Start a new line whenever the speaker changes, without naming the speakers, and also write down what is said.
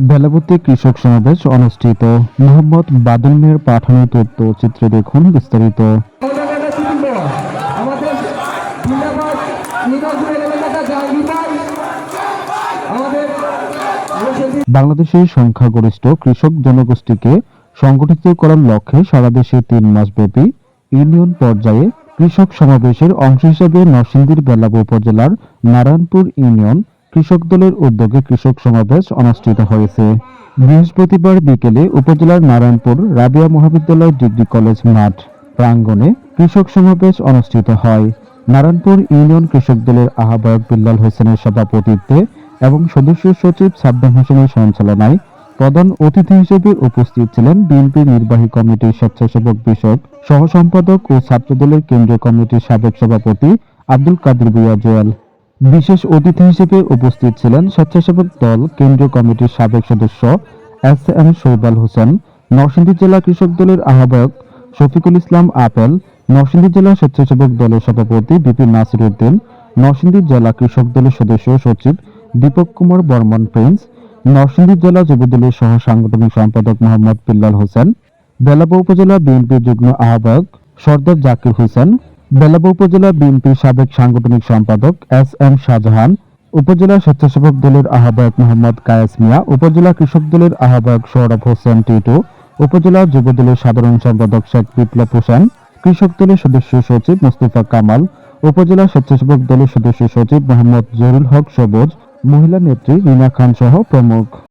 বেলাবতী কৃষক সমাবেশ অনুষ্ঠিত। মোহাম্মদ বাদল মিয়ার পাঠানো তথ্য চিত্রে দেখুন বিস্তারিত। বাংলাদেশের সংখ্যাগরিষ্ঠ কৃষক জনগোষ্ঠীকে সংগঠিত করার লক্ষ্যে সারা দেশে তিন মাসব্যাপী ইউনিয়ন পর্যায়ে কৃষক সমাবেশের অংশ হিসেবে নরসিংদীর বেলাব উপজেলার নারায়ণপুর ইউনিয়ন কৃষক দলের উদ্যোগে কৃষক সমাবেশ অনুষ্ঠিত হয়েছে। বৃহস্পতিবার বিকেলে উপজেলার নারায়ণপুর রাবিয়া মহাবিদ্যালয় ডিগ্রি কলেজ মাঠ প্রাঙ্গণে কৃষক সমাবেশ অনুষ্ঠিত হয়। নারায়ণপুর ইউনিয়ন কৃষক দলের আহ্বায়ক বিল্লাল হোসেনের সভাপতিত্বে এবং সদস্য সচিব সাদ্দাম হোসেনের সঞ্চালনায় প্রধান অতিথি হিসেবে উপস্থিত ছিলেন বিএনপির নির্বাহী কমিটির স্বেচ্ছাসেবক বিষয়ক সহ সম্পাদক ও ছাত্রদলের কেন্দ্রীয় কমিটির সাবেক সভাপতি আব্দুল কাদের ভুইয়া জোয়াল। বিশেষ অতিথি হিসেবে উপস্থিত ছিলেন স্বেচ্ছাসেবক দল কেন্দ্রীয় কমিটির সাবেক সদস্য এস এম শৈবাল হোসেন, নরসিংদী জেলা কৃষক দলের আহ্বায়ক শফিকুল ইসলাম আপেল, নরসিংদী জেলা স্বেচ্ছাসেবক দলের সভাপতি বিপি নাসির উদ্দিন নরসিংদী জেলা কৃষক দলের সদস্য সচিব দীপক কুমার বর্মন প্রিন্স, নরসিংদী জেলা যুবদলের সহ সাংগঠনিক সম্পাদক মোহাম্মদ বিল্লাল হোসেন, বেলাবা উপজেলা বিএনপির যুগ্ম আহ্বায়ক সর্দার জাকির হোসেন বেলাবা উপজেলা বিএনপির সাবেক সাংগঠনিক সম্পাদক এস এম শাহজাহান, উপজেলা স্বেচ্ছাসেবক দলের আহ্বায়ক মোহাম্মদ কায়েস মিয়া, উপজেলা কৃষক দলের আহ্বায়ক সৌরভ হোসেন টিটু, উপজেলা যুব দলের সাধারণ সম্পাদক শেখ বিপ্লব হোসেন, কৃষক দলের সদস্য সচিব মোস্তফা কামাল, উপজেলা স্বেচ্ছাসেবক দলের সদস্য সচিব মোহাম্মদ জহুরুল হক সবুজ, মহিলা নেত্রী রিনা খান সহ প্রমুখ।